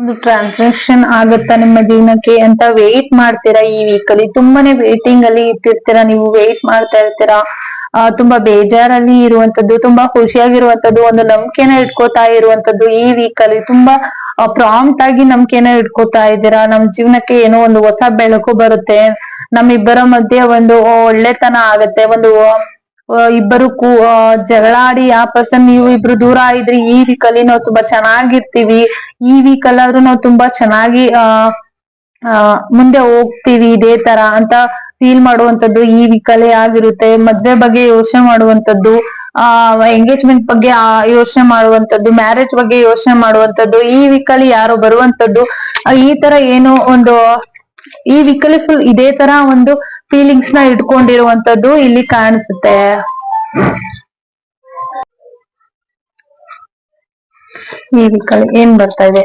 ಒಂದು ಟ್ರಾನ್ಸಾಕ್ಷನ್ ಆಗುತ್ತಾ ನಿಮ್ಮ ಜೀವನಕ್ಕೆ ಅಂತ ವೇಟ್ ಮಾಡ್ತೀರಾ ಈ ವೀಕ್ ಅಲ್ಲಿ? ತುಂಬಾನೇ ವೇಟಿಂಗ್ ಅಲ್ಲಿ ಇಟ್ಟಿರ್ತೀರಾ, ನೀವು ವೇಟ್ ಮಾಡ್ತಾ ಇರ್ತೀರಾ? ತುಂಬಾ ಬೇಜಾರಲ್ಲಿ ಇರುವಂತದ್ದು, ತುಂಬಾ ಖುಷಿಯಾಗಿರುವಂತದ್ದು, ಒಂದು ನಂಬಿಕೆನ ಇಟ್ಕೋತಾ ಇರುವಂತದ್ದು ಈ ವೀಕ್ ಅಲ್ಲಿ. ತುಂಬಾ ಪ್ರಾಂಪ್ಟ್ ಆಗಿ ನಂಬಿಕೆನ ಇಟ್ಕೋತಾ ಇದ್ದೀರಾ? ನಮ್ ಜೀವನಕ್ಕೆ ಏನೋ ಒಂದು ಹೊಸ ಬೆಳಕು ಬರುತ್ತೆ. ನಮ್ಮಿಬ್ಬರ ಮಧ್ಯೆ ಒಂದು ಒಳ್ಳೆತನ ಆಗತ್ತೆ, ಒಂದು ಇಬ್ಬರು ಕೂ ಆ, ಜಗಳ ಆ ಪರ್ಸನ್ ನೀವು ಇಬ್ರು ದೂರ ಇದ್ರಿ ಈ ವೀಕ್ ಅಲ್ಲಿ ನಾವು ತುಂಬಾ ಚೆನ್ನಾಗಿರ್ತೀವಿ. ಈ ವೀಕ್ ಅಲ್ಲಾದ್ರೂ ನಾವು ತುಂಬಾ ಚೆನ್ನಾಗಿ ಆ ಮುಂದೆ ಹೋಗ್ತೀವಿ ಇದೇ ತರ ಅಂತ ಫೀಲ್ ಮಾಡುವಂತದ್ದು ಈ ವೀಕ್ ಆಗಿರುತ್ತೆ. ಮದ್ವೆ ಬಗ್ಗೆ ಯೋಚನೆ ಮಾಡುವಂತದ್ದು ಆ ಎಂಗೇಜ್ಮೆಂಟ್ ಬಗ್ಗೆ ಆ ಯೋಚನೆ ಮಾಡುವಂತದ್ದು ಮ್ಯಾರೇಜ್ ಬಗ್ಗೆ ಯೋಚನೆ ಮಾಡುವಂತದ್ದು ಈ ವೀಕ್ ಯಾರೋ ಬರುವಂತದ್ದು ಈ ತರ ಏನೋ ಒಂದು ಈ ವೀಕ್ ಅಲ್ಲಿ ಫುಲ್ ಇದೇ ತರ ಒಂದು ಫೀಲಿಂಗ್ಸ್ನ ಇಟ್ಕೊಂಡಿರುವಂತದ್ದು ಇಲ್ಲಿ ಕಾಣಿಸುತ್ತೆ. ಈ ಏನ್ ಬರ್ತಾ ಇದೆ?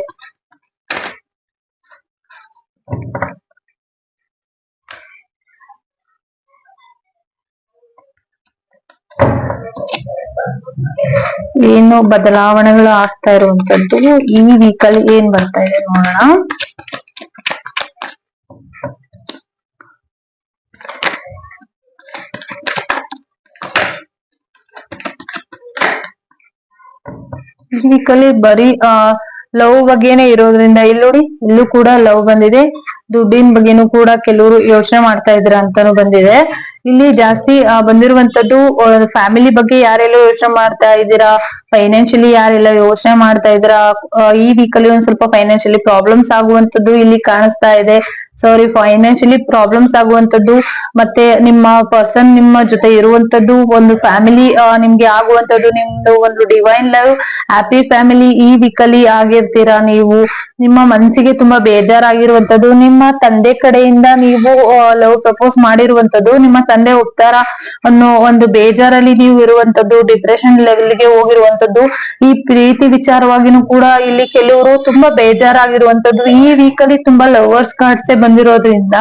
ಏನು ಬದಲಾವಣೆಗಳು ಆಗ್ತಾ ಇರುವಂತದ್ದು ಈ ಅಲ್ಲಿ ಏನ್ ಬರ್ತಾ ಇದೆ ನೋಡೋಣ. ಅಲ್ಲಿ ಬರೀ, ಆ ಲವ್ ಬಗ್ಗೆನೇ ಇರೋದ್ರಿಂದ ಇಲ್ಲಿ ನೋಡಿ, ಇಲ್ಲೂ ಕೂಡ ಲವ್ ಬಂದಿದೆ. ದುಡ್ಡಿನ ಬಗ್ಗೆನೂ ಕೂಡ ಕೆಲವರು ಯೋಚನೆ ಮಾಡ್ತಾ ಇದ್ರ ಅಂತಾನು ಬಂದಿದೆ. ಇಲ್ಲಿ ಜಾಸ್ತಿ ಬಂದಿರುವಂತದ್ದು ಫ್ಯಾಮಿಲಿ ಬಗ್ಗೆ ಯಾರೆಲ್ಲ ಯೋಚನೆ ಮಾಡ್ತಾ ಇದ್ದೀರಾ? ಫೈನಾನ್ಷಿಯಲಿ ಯಾರೆಲ್ಲ ಯೋಚನೆ ಮಾಡ್ತಾ ಇದ್ದೀರಾ? ಈ ವೀಕ್ ಒಂದ್ ಸ್ವಲ್ಪ ಫೈನಾನ್ಷಿಯಲಿ ಪ್ರಾಬ್ಲಮ್ಸ್ ಆಗುವಂತದ್ದು ಇಲ್ಲಿ ಕಾಣಿಸ್ತಾ ಇದೆ. ಸಾರಿ ಫೈನಾನ್ಷಿಯಲಿ ಪ್ರಾಬ್ಲಮ್ಸ್ ಆಗುವಂತದ್ದು ಮತ್ತೆ ನಿಮ್ಮ ಪರ್ಸನ್ ನಿಮ್ಮ ಜೊತೆ ಇರುವಂತದ್ದು ಒಂದು ಫ್ಯಾಮಿಲಿ ನಿಮ್ಗೆ ಆಗುವಂತದ್ದು ನಿಮ್ದು ಒಂದು ಡಿವೈನ್ ಲವ್ ಹ್ಯಾಪಿ ಫ್ಯಾಮಿಲಿ ಈ ವೀಕ್ ಅಲ್ಲಿ ಆಗಿರ್ತೀರಾ ನೀವು? ನಿಮ್ಮ ಮನಸ್ಸಿಗೆ ತುಂಬಾ ಬೇಜಾರಾಗಿರುವಂತದ್ದು ನಿಮ್ಮ ತಂದೆ ಕಡೆಯಿಂದ ನೀವು ಲವ್ ಪ್ರಪೋಸ್ ಮಾಡಿರುವಂತದ್ದು ನಿಮ್ಮ ತಂದೆ ಒಪ್ತಾರ ಅನ್ನೋ ಒಂದು ಬೇಜಾರಲ್ಲಿ ನೀವು ಇರುವಂತದ್ದು ಡಿಪ್ರೆಷನ್ ಲೆವೆಲ್ಗೆ ಹೋಗಿರುವಂತದ್ದು ಈ ಪ್ರೀತಿ ವಿಚಾರವಾಗಿನೂ ಕೂಡ ಇಲ್ಲಿ ಕೆಲವರು ತುಂಬಾ ಬೇಜಾರಾಗಿರುವಂತದ್ದು ಈ ವೀಕ್ ಅಲ್ಲಿ ತುಂಬಾ ಲವರ್ಸ್ ಕಾರ್ಡ್ಸ್ ಬಂದಿರೋದ್ರಿಂದ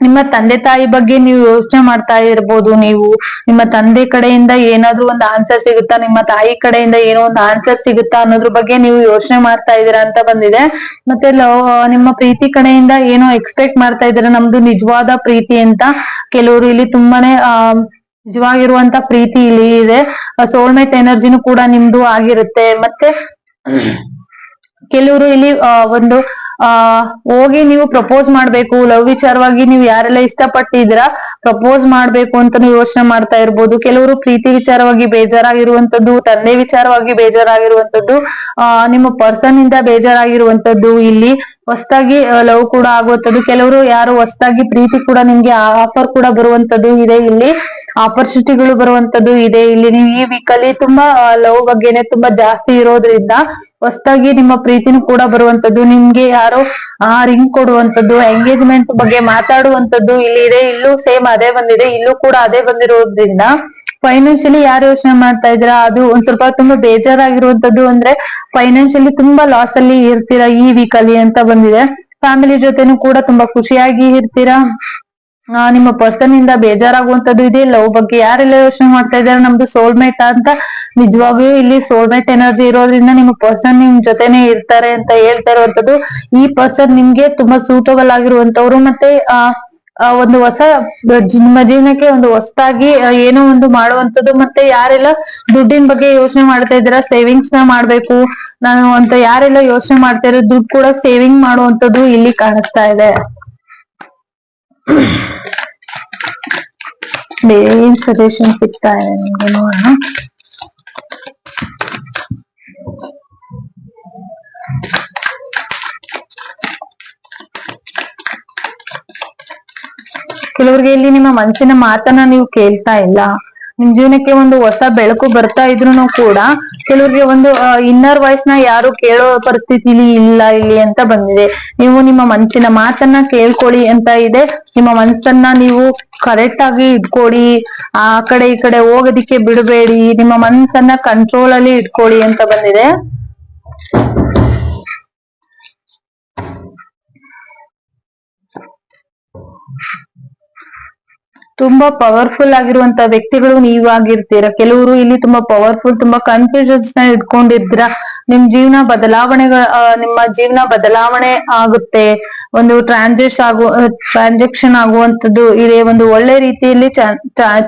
ನಿಮ್ಮ ತಂದೆ ತಾಯಿ ಬಗ್ಗೆ ನೀವು ಯೋಚನೆ ಮಾಡ್ತಾ ಇರ್ಬೋದು ನೀವು. ನಿಮ್ಮ ತಂದೆ ಕಡೆಯಿಂದ ಏನಾದ್ರೂ ಒಂದು ಆನ್ಸರ್ ಸಿಗುತ್ತಾ, ನಿಮ್ಮ ತಾಯಿ ಕಡೆಯಿಂದ ಏನೋ ಒಂದು ಆನ್ಸರ್ ಸಿಗುತ್ತಾ ಅನ್ನೋದ್ರ ಬಗ್ಗೆ ನೀವು ಯೋಚನೆ ಮಾಡ್ತಾ ಇದ್ದೀರಾ ಅಂತ ಬಂದಿದೆ. ಮತ್ತೆ ನಿಮ್ಮ ಪ್ರೀತಿ ಕಡೆಯಿಂದ ಏನೋ ಎಕ್ಸ್ಪೆಕ್ಟ್ ಮಾಡ್ತಾ ಇದ್ದೀರಾ, ನಮ್ದು ನಿಜವಾದ ಪ್ರೀತಿ ಅಂತ ಕೆಲವರು ಇಲ್ಲಿ ತುಂಬಾನೇ, ಆ, ನಿಜವಾಗಿರುವಂತ ಪ್ರೀತಿ ಇಲ್ಲಿ ಇದೆ. ಸೋಲ್ಮೇಟ್ ಎನರ್ಜಿನೂ ಕೂಡ ನಿಮ್ದು ಆಗಿರುತ್ತೆ. ಮತ್ತೆ ಕೆಲವರು ಇಲ್ಲಿ ಒಂದು, ಆ, ಹೋಗಿ ನೀವು ಪ್ರಪೋಸ್ ಮಾಡ್ಬೇಕು ಲವ್ ವಿಚಾರವಾಗಿ ನೀವು ಯಾರೆಲ್ಲ ಇಷ್ಟಪಟ್ಟಿದ್ದೀರಾ ಪ್ರಪೋಸ್ ಮಾಡ್ಬೇಕು ಅಂತಾನು ಯೋಚನೆ ಮಾಡ್ತಾ ಇರ್ಬೋದು. ಕೆಲವರು ಪ್ರೀತಿ ವಿಚಾರವಾಗಿ ಬೇಜಾರಾಗಿರುವಂತದ್ದು ತಂದೆ ವಿಚಾರವಾಗಿ ಬೇಜಾರಾಗಿರುವಂತದ್ದು ಆ, ನಿಮ್ಮ ಪರ್ಸನ್ ಇಂದ ಬೇಜಾರಾಗಿರುವಂತದ್ದು ಇಲ್ಲಿ ಹೊಸದಾಗಿ ಲವ್ ಕೂಡ ಆಗುವಂತದ್ದು ಕೆಲವರು ಯಾರು ಹೊಸದಾಗಿ ಪ್ರೀತಿ ಕೂಡ ನಿಮ್ಗೆ ಆಫರ್ ಕೂಡ ಬರುವಂತದ್ದು ಇದೆ ಇಲ್ಲಿ. ಆಪರ್ಚುನಿಟಿಗಳು ಬರುವಂತದ್ದು ಇದೆ. ಇಲ್ಲಿ ನೀವು ಈ ವೀಕ್ ಅಲ್ಲಿ ತುಂಬಾ ಲವ್ ಬಗ್ಗೆನೆ ತುಂಬಾ ಜಾಸ್ತಿ ಇರೋದ್ರಿಂದ ಹೊಸದಾಗಿ ನಿಮ್ಮ ಪ್ರೀತಿನೂ ಕೂಡ ಬರುವಂತದ್ದು. ನಿಮ್ಗೆ ಯಾರೋ, ಆ ರಿಂಗ್ ಕೊಡುವಂತದ್ದು ಎಂಗೇಜ್ಮೆಂಟ್ ಬಗ್ಗೆ ಮಾತಾಡುವಂತದ್ದು ಇಲ್ಲಿ ಇದೆ. ಇಲ್ಲೂ ಸೇಮ್ ಅದೇ ಬಂದಿದೆ. ಇಲ್ಲೂ ಕೂಡ ಅದೇ ಬಂದಿರೋದ್ರಿಂದ ಫೈನಾನ್ಷಿಯಲಿ ಯಾರು ಯೋಚನೆ ಮಾಡ್ತಾ ಇದ್ರ ಅದು ಒಂದ್ ಸ್ವಲ್ಪ ತುಂಬಾ ಬೇಜಾರಾಗಿರುವಂತದ್ದು ಅಂದ್ರೆ ಫೈನಾನ್ಷಿಯಲಿ ತುಂಬಾ ಲಾಸ್ ಅಲ್ಲಿ ಇರ್ತೀರಾ ಈ ವೀಕ್ ಅಲ್ಲಿ ಅಂತ ಬಂದಿದೆ. ಫ್ಯಾಮಿಲಿ ಜೊತೆನೂ ಕೂಡ ತುಂಬಾ ಖುಷಿಯಾಗಿ ಇರ್ತೀರಾ? ನಿಮ್ಮ ಪರ್ಸನ್ ಇಂದ ಬೇಜಾರಾಗುವಂತದ್ದು ಇದೆ ಲವ್ ಬಗ್ಗೆ ಯಾರೆಲ್ಲ ಯೋಚನೆ ಮಾಡ್ತಾ ಇದ್ದಾರೆ? ನಮ್ದು ಸೋಲ್ಮೇಟ್ ಅಂತ ನಿಜವಾಗ್ಲೂ ಇಲ್ಲಿ ಸೋಲ್ಮೇಟ್ ಎನರ್ಜಿ ಇರೋದ್ರಿಂದ ನಿಮ್ಮ ಪರ್ಸನ್ ನಿಮ್ ಜೊತೆನೆ ಇರ್ತಾರೆ ಅಂತ ಹೇಳ್ತಾ ಇರುವಂತದ್ದು. ಈ ಪರ್ಸನ್ ನಿಮ್ಗೆ ತುಂಬಾ ಸೂಟಬಲ್ ಆಗಿರುವಂತವ್ರು ಮತ್ತೆ, ಆ ಒಂದು ಹೊಸ ನಿಮ್ಮ ಜೀವನಕ್ಕೆ ಒಂದು ಹೊಸದಾಗಿ ಏನೋ ಒಂದು ಮಾಡುವಂತದ್ದು ಮತ್ತೆ ಯಾರೆಲ್ಲ ದುಡ್ಡಿನ ಬಗ್ಗೆ ಯೋಚನೆ ಮಾಡ್ತಾ ಇದ್ದೀರಾ? ಸೇವಿಂಗ್ಸ್ನ ಮಾಡ್ಬೇಕು. ನಾನು ಅಂತ ಯಾರೆಲ್ಲ ಯೋಚನೆ ಮಾಡ್ತಾ ಇರೋ ದುಡ್ಡು ಕೂಡ ಸೇವಿಂಗ್ ಮಾಡುವಂತದ್ದು ಇಲ್ಲಿ ಕಾಣಿಸ್ತಾ ಇದೆ. ಏನ್ ಸಜೆಷನ್ ಸಿಗ್ತಾ ಇದೆ ನಿಮ್ಗೆ ನೋಡೋಣ. ಕೆಲವರಿಗೆ ಇಲ್ಲಿ ನಿಮ್ಮ ಮನಸ್ಸಿನ ಮಾತನ್ನ ನೀವು ಕೇಳ್ತಾ ಇಲ್ಲ. ನಿಮ್ ಜೀವನಕ್ಕೆ ಒಂದು ಹೊಸ ಬೆಳಕು ಬರ್ತಾ ಇದ್ರು ಕೂಡ ಕೆಲವರಿಗೆ ಒಂದು ಇನ್ನರ್ ವಾಯ್ಸ್ನ ಯಾರು ಕೇಳೋ ಪರಿಸ್ಥಿತಿಲಿ ಇಲ್ಲ ಇಲ್ಲಿ ಅಂತ ಬಂದಿದೆ. ನೀವು ನಿಮ್ಮ ಮನಸ್ಸಿನ ಮಾತನ್ನ ಕೇಳ್ಕೊಳ್ಳಿ ಅಂತ ಇದೆ. ನಿಮ್ಮ ಮನಸ್ಸನ್ನ ನೀವು ಕರೆಕ್ಟ್ ಆಗಿ ಇಟ್ಕೊಡಿ. ಆ ಕಡೆ ಈ ಕಡೆ ಹೋಗೋದಿಕ್ಕೆ ಬಿಡಬೇಡಿ. ನಿಮ್ಮ ಮನಸ್ಸನ್ನ ಕಂಟ್ರೋಲ್ ಅಲ್ಲಿ ಇಟ್ಕೊಳ್ಳಿ ಅಂತ ಬಂದಿದೆ. ತುಂಬಾ ಪವರ್ಫುಲ್ ಆಗಿರುವಂತ ವ್ಯಕ್ತಿಗಳು ನೀವಾಗಿರ್ತೀರಾ ಕೆಲವರು ಇಲ್ಲಿ ತುಂಬಾ ಪವರ್ಫುಲ್ ತುಂಬಾ ಕನ್ಫ್ಯೂಷನ್ಸ್ನ ಇಟ್ಕೊಂಡಿರ್ತೀರಾ ನಿಮ್ ಜೀವನ ಬದಲಾವಣೆಗಳ ನಿಮ್ಮ ಜೀವನ ಬದಲಾವಣೆ ಆಗುತ್ತೆ. ಒಂದು ಟ್ರಾನ್ಸಾಕ್ಷನ್ ಆಗು ಟ್ರಾನ್ಸಾಕ್ಷನ್ ಆಗುವಂತದ್ದು ಇದೆ. ಒಂದು ಒಳ್ಳೆ ರೀತಿಯಲ್ಲಿ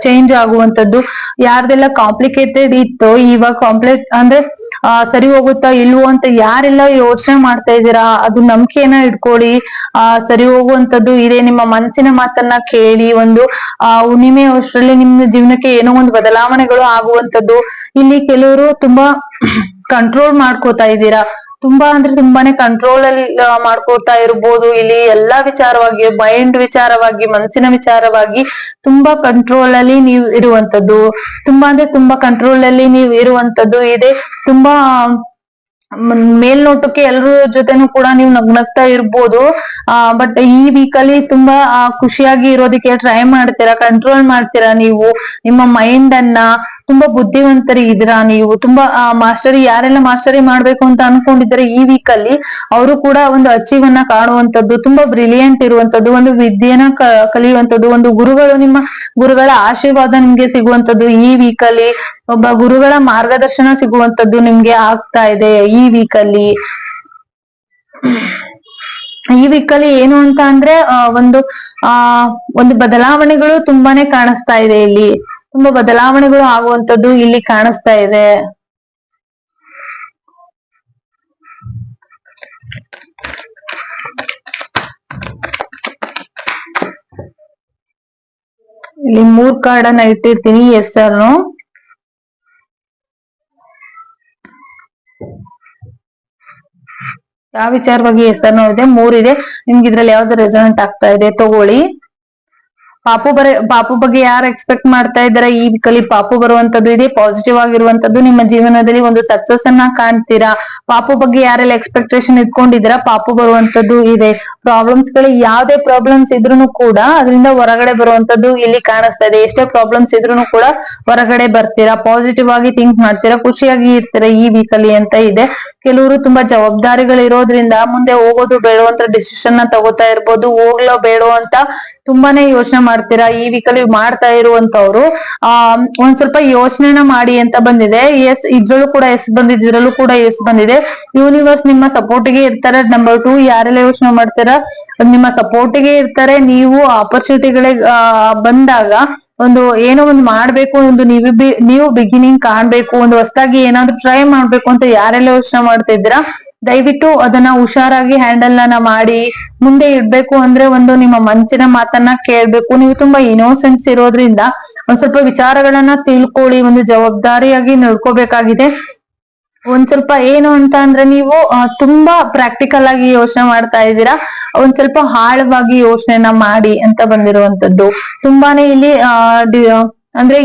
ಚೇಂಜ್ ಆಗುವಂತದ್ದು ಯಾರ್ದೆಲ್ಲ ಕಾಂಪ್ಲಿಕೇಟೆಡ್ ಇತ್ತು ಇವಾಗ ಕಾಂಪ್ಲೇಟ್ ಅಂದ್ರೆ ಆ, ಸರಿ ಹೋಗುತ್ತಾ ಇಲ್ವೋ ಅಂತ ಯಾರೆಲ್ಲ ಯೋಚನೆ ಮಾಡ್ತಾ ಇದ್ದೀರಾ ಅದು ನಂಬಿಕೆನ ಇಟ್ಕೊಳ್ಳಿ. ಆ ಸರಿ ಹೋಗುವಂತದ್ದು ಇದೆ. ನಿಮ್ಮ ಮನಸ್ಸಿನ ಮಾತನ್ನ ಕೇಳಿ ಒಂದು ಆ ಹುಣ್ಣಿಮೆ ವರ್ಷದಲ್ಲಿ ನಿಮ್ಮ ಜೀವನಕ್ಕೆ ಏನೋ ಒಂದು ಬದಲಾವಣೆಗಳು ಆಗುವಂತದ್ದು ಇಲ್ಲಿ ಕೆಲವರು ತುಂಬಾ ಕಂಟ್ರೋಲ್ ಮಾಡ್ಕೋತಾ ಇದ್ದೀರಾ? ತುಂಬಾ ಅಂದ್ರೆ ತುಂಬಾನೇ ಕಂಟ್ರೋಲ್ ಅಲ್ಲಿ ಮಾಡ್ಕೊತಾ ಇರ್ಬೋದು. ಇಲ್ಲಿ ಎಲ್ಲಾ ವಿಚಾರವಾಗಿ ಮೈಂಡ್ ವಿಚಾರವಾಗಿ, ಮನಸ್ಸಿನ ವಿಚಾರವಾಗಿ ತುಂಬಾ ಕಂಟ್ರೋಲ್ ಅಲ್ಲಿ ನೀವು ಇರುವಂತದ್ದು. ತುಂಬಾ ಅಂದ್ರೆ ತುಂಬಾ ಕಂಟ್ರೋಲ್ ಅಲ್ಲಿ ನೀವು ಇರುವಂತದ್ದು. ಇದೆ ತುಂಬಾ ಮೇಲ್ನೋಟಕ್ಕೆ ಎಲ್ಲರ ಜೊತೆನೂ ಕೂಡ ನೀವು ನಗ್ನಗ್ತಾ ಇರ್ಬೋದು. ಆ ಬಟ್ ಈ ವೀಕ್ ಅಲ್ಲಿ ತುಂಬಾ ಖುಷಿಯಾಗಿ ಇರೋದಕ್ಕೆ ಟ್ರೈ ಮಾಡ್ತೀರಾ? ಕಂಟ್ರೋಲ್ ಮಾಡ್ತೀರಾ ನೀವು? ನಿಮ್ಮ ಮೈಂಡ್ ಅನ್ನ ತುಂಬಾ ಬುದ್ಧಿವಂತರಿ ಇದ್ದೀರಾ ನೀವು? ತುಂಬಾ ಮಾಸ್ಟರಿ, ಯಾರೆಲ್ಲ ಮಾಸ್ಟರಿ ಮಾಡ್ಬೇಕು ಅಂತ ಅನ್ಕೊಂಡಿದ್ದಾರೆ ಈ ವೀಕ್ ಅಲ್ಲಿ, ಅವರು ಕೂಡ ಒಂದು ಅಚೀವ್ ಅನ್ನ ಕಾಣುವಂತದ್ದು ತುಂಬಾ ಬ್ರಿಲಿಯಂಟ್ ಇರುವಂತದ್ದು ಒಂದು ವಿದ್ಯೆನ ಕಲಿಯುವಂತದ್ದು ಒಂದು ಗುರುಗಳು ನಿಮ್ಮ ಗುರುಗಳ ಆಶೀರ್ವಾದ ನಿಮ್ಗೆ ಸಿಗುವಂತದ್ದು ಈ ವೀಕ್ ಅಲ್ಲಿ, ಒಬ್ಬ ಗುರುಗಳ ಮಾರ್ಗದರ್ಶನ ಸಿಗುವಂತದ್ದು ನಿಮ್ಗೆ ಆಗ್ತಾ ಇದೆ ಈ ವೀಕ್ ಅಲ್ಲಿ. ಈ ವೀಕ್ ಅಲ್ಲಿ ಏನು ಅಂತ ಅಂದ್ರೆ ಒಂದು, ಆ, ಒಂದು ಬದಲಾವಣೆಗಳು ತುಂಬಾನೇ ಕಾಣಿಸ್ತಾ ಇದೆ ಇಲ್ಲಿ. ತುಂಬಾ ಬದಲಾವಣೆಗಳು ಆಗುವಂತದ್ದು ಇಲ್ಲಿ ಕಾಣಿಸ್ತಾ ಇದೆ. ಇಲ್ಲಿ ಮೂರ್ ಕಾರ್ಡನ್ನ ಇಟ್ಟಿರ್ತೀನಿ ಸರ್ನು ಯಾವ ವಿಚಾರವಾಗಿ ಹೆಸರು ಇದೆ? ಮೂರಿದೆ ನಿಮ್ಗೆ ಇದ್ರಲ್ಲಿ ಯಾವ್ದು ರೆಸಲ್ಟ್ ಆಗ್ತಾ ಇದೆ? ತಗೊಳ್ಳಿ. ಪಾಪು ಬರ, ಪಾಪು ಬಗ್ಗೆ ಯಾರು ಎಕ್ಸ್ಪೆಕ್ಟ್ ಮಾಡ್ತಾ ಇದಾರೆ? ಈ ವೀಕಲ್ಲಿ ಪಾಪು ಬರುವಂತದ್ದು ಇದೆ ಪಾಸಿಟಿವ್ ಆಗಿರುವಂತದ್ದು ನಿಮ್ಮ ಜೀವನದಲ್ಲಿ ಒಂದು ಸಕ್ಸಸ್ ಅನ್ನ ಕಾಣ್ತೀರಾ? ಪಾಪು ಬಗ್ಗೆ ಯಾರೆಲ್ಲ ಎಕ್ಸ್ಪೆಕ್ಟೇಷನ್ ಇಟ್ಕೊಂಡಿದ್ದೀರಾ? ಪಾಪು ಬರುವಂತದ್ದು ಇದೆ. ಪ್ರಾಬ್ಲಮ್ಸ್ಗಳು ಯಾವ್ದೇ ಪ್ರಾಬ್ಲಮ್ಸ್ ಇದ್ರು ಕೂಡ ಅದರಿಂದ ಹೊರಗಡೆ ಬರುವಂತದ್ದು ಇಲ್ಲಿ ಕಾಣಿಸ್ತಾ ಇದೆ. ಎಷ್ಟೇ ಪ್ರಾಬ್ಲಮ್ಸ್ ಇದ್ರು ಕೂಡ ಹೊರಗಡೆ ಬರ್ತೀರಾ? ಪಾಸಿಟಿವ್ ಆಗಿ ಥಿಂಕ್ ಮಾಡ್ತೀರಾ? ಖುಷಿಯಾಗಿ ಇರ್ತೀರಾ ಈ ವೀಕಲ್ಲಿ ಅಂತ ಇದೆ. ಕೆಲವರು ತುಂಬಾ ಜವಾಬ್ದಾರಿಗಳು ಇರೋದ್ರಿಂದ ಮುಂದೆ ಹೋಗೋದು ಬೇಡೋ ಅಂತ ಡಿಸಿಷನ್ನ ತಗೋತಾ ಇರ್ಬೋದು. ಹೋಗ್ಲೋ ಬೇಡೋ ಅಂತ ತುಂಬಾನೇ ಯೋಚನೆ ಮಾಡ್ತೀರಾ? ಈ ವೀಕಲ್ಲಿ ಮಾಡ್ತಾ ಇರುವಂತವ್ರು ಆ, ಒಂದ್ ಸ್ವಲ್ಪ ಯೋಚನೆನ ಮಾಡಿ ಅಂತ ಬಂದಿದೆ. ಎಸ್ ಇದ್ರಲ್ಲೂ ಕೂಡ ಎಸ್ ಬಂದಿದೆ, ಇದ್ರಲ್ಲೂ ಕೂಡ ಎಸ್ ಬಂದಿದೆ. ಯೂನಿವರ್ಸ್ ನಿಮ್ಮ ಸಪೋರ್ಟಿಗೆ ಇರ್ತಾರೆ. ನಂಬರ್ ಟೂ ಯಾರೆಲ್ಲ ಯೋಚನೆ ಮಾಡ್ತೀರಾ? ನಿಮ್ಮ ಸಪೋರ್ಟಿಗೆ ಇರ್ತಾರೆ. ನೀವು ಆಪರ್ಚುನಿಟಿಗಳೇ ಬಂದಾಗ ಒಂದು ಏನೋ ಒಂದು ಮಾಡ್ಬೇಕು ಒಂದು ನೀವು ನೀವು ಬಿಗಿನಿಂಗ್ ಕಾಣ್ಬೇಕು, ಒಂದು ಹೊಸದಾಗಿ ಏನಾದ್ರು ಟ್ರೈ ಮಾಡ್ಬೇಕು ಅಂತ ಯಾರೆಲ್ಲ ಯೋಚನೆ ಮಾಡ್ತಾ ಇದ್ದೀರಾ ದಯವಿಟ್ಟು ಅದನ್ನ ಹುಷಾರಾಗಿ ಹ್ಯಾಂಡಲ್ನ ಮಾಡಿ, ಮುಂದೆ ಇಡ್ಬೇಕು ಅಂದ್ರೆ ಒಂದು ನಿಮ್ಮ ಮನಸ್ಸಿನ ಮಾತನ್ನ ಕೇಳ್ಬೇಕು. ನೀವು ತುಂಬಾ ಇನೋಸೆನ್ಸ್ ಇರೋದ್ರಿಂದ ಒಂದ್ ಸ್ವಲ್ಪ ವಿಚಾರಗಳನ್ನ ತಿಳ್ಕೊಳ್ಳಿ, ಒಂದು ಜವಾಬ್ದಾರಿಯಾಗಿ ನಡ್ಕೋಬೇಕಾಗಿದೆ. ಒಂದ್ ಸ್ವಲ್ಪ ಏನು ಅಂತ ಅಂದ್ರೆ ನೀವು ತುಂಬಾ ಪ್ರಾಕ್ಟಿಕಲ್ ಆಗಿ ಯೋಚನೆ ಮಾಡ್ತಾ ಇದ್ದೀರಾ. ಒಂದ್ ಸ್ವಲ್ಪ ಆಳವಾಗಿ ಯೋಚನೆನ ಮಾಡಿ ಅಂತ ಬಂದಿರುವಂತದ್ದು. ತುಂಬಾನೇ ಇಲ್ಲಿ ಅಂದ್ರೆ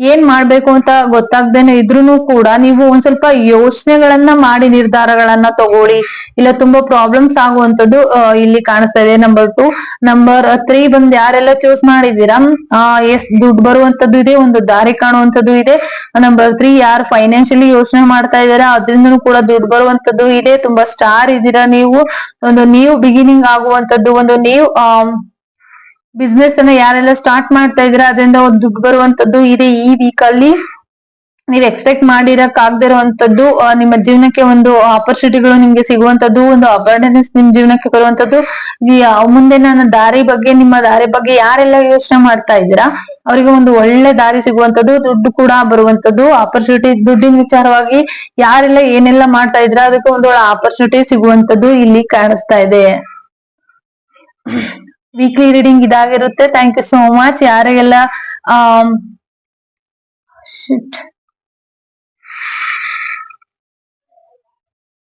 ಏನ್ ಮಾಡ್ಬೇಕು ಅಂತ ಗೊತ್ತಾಗ್ದೇನೆ ಇದ್ರೂನು ಕೂಡ ನೀವು ಒಂದ್ ಸ್ವಲ್ಪ ಯೋಚನೆಗಳನ್ನ ಮಾಡಿ, ನಿರ್ಧಾರಗಳನ್ನ ತಗೊಳ್ಳಿ. ಇಲ್ಲ ತುಂಬಾ ಪ್ರಾಬ್ಲಮ್ಸ್ ಆಗುವಂತದ್ದು ಇಲ್ಲಿ ಕಾಣಿಸ್ತಾ ಇದೆ ನಂಬರ್ ಟು ನಂಬರ್ ತ್ರೀ ಬಂದ್ ಯಾರೆಲ್ಲ ಚೂಸ್ ಮಾಡಿದೀರಾ ಎಸ್ ದುಡ್ಡು ಬರುವಂತದ್ದು ಇದೆ, ಒಂದು ದಾರಿ ಕಾಣುವಂತದ್ದು ಇದೆ. ನಂಬರ್ ತ್ರೀ ಯಾರು ಫೈನಾನ್ಷಿಯಲಿ ಯೋಚನೆ ಮಾಡ್ತಾ ಇದಾರೆ ಅದ್ರಿಂದನೂ ಕೂಡ ದುಡ್ಡು ಬರುವಂತದ್ದು ಇದೆ. ತುಂಬಾ ಸ್ಟಾರ್ ಇದ್ದೀರಾ ನೀವು? ಒಂದು ನ್ಯೂ ಬಿಗಿನಿಂಗ್ ಆಗುವಂತದ್ದು ಒಂದು ನ್ಯೂ ಬಿಸ್ನೆಸ್ ಅನ್ನ ಯಾರೆಲ್ಲ ಸ್ಟಾರ್ಟ್ ಮಾಡ್ತಾ ಇದ್ದೀರಾ, ಅದರಿಂದ ಒಂದು ದುಡ್ಡು ಬರುವಂತದ್ದು ಇದೆ ಈ ವೀಕ್ ಅಲ್ಲಿ. ನೀವ್ ಎಕ್ಸ್ಪೆಕ್ಟ್ ಮಾಡಿರಕ್ ಆಗದಿರುವಂತದ್ದು ನಿಮ್ಮ ಜೀವನಕ್ಕೆ ಒಂದು ಆಪರ್ಚುನಿಟಿಗಳು ನಿಮ್ಗೆ ಸಿಗುವಂತದ್ದು, ಒಂದು ಅಬರ್ಡೆನ್ಸ್ ನಿಮ್ ಜೀವನಕ್ಕೆ ಬರುವಂತದ್ದು ಮುಂದೆ ನನ್ನ ದಾರಿ ಬಗ್ಗೆ, ನಿಮ್ಮ ದಾರಿ ಬಗ್ಗೆ ಯಾರೆಲ್ಲ ಯೋಚನೆ ಮಾಡ್ತಾ ಇದ್ದೀರಾ, ಅವರಿಗೆ ಒಂದು ಒಳ್ಳೆ ದಾರಿ ಸಿಗುವಂತದ್ದು, ದುಡ್ಡು ಕೂಡ ಬರುವಂತದ್ದು ಆಪರ್ಚುನಿಟಿ ದುಡ್ಡಿನ ವಿಚಾರವಾಗಿ ಯಾರೆಲ್ಲ ಏನೆಲ್ಲ ಮಾಡ್ತಾ ಇದ್ರ ಅದಕ್ಕೆ ಒಂದು ಒಳ್ಳೆ ಆಪರ್ಚುನಿಟಿ ಸಿಗುವಂತದ್ದು ಇಲ್ಲಿ ಕಾಣಿಸ್ತಾ ಇದೆ. ವೀಕ್ಲಿ ರೀಡಿಂಗ್ ಇದಾಗಿರುತ್ತೆ. ಥ್ಯಾಂಕ್ ಯು ಸೋ ಮಚ್ ಯಾರಿಗೆಲ್ಲ shit.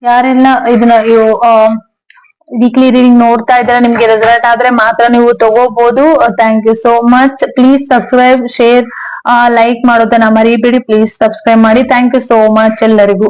ಯಾರೆಲ್ಲ ಇದನ್ನ ವೀಕ್ಲಿ ರೀಡಿಂಗ್ ನೋಡ್ತಾ ಇದ್ರೆ ನಿಮ್ಗೆ ರೆಸಲ್ಟ್ ಆದ್ರೆ ಮಾತ್ರ ನೀವು ತಗೋಬಹುದು thank you so much please subscribe share like ಮಾಡೋದನ್ನ ಮರಿಬೇಡಿ. ಪ್ಲೀಸ್ ಸಬ್ಸ್ಕ್ರೈಬ್ ಮಾಡಿ. ಥ್ಯಾಂಕ್ ಯು ಸೋ ಮಚ್ ಎಲ್ಲರಿಗೂ.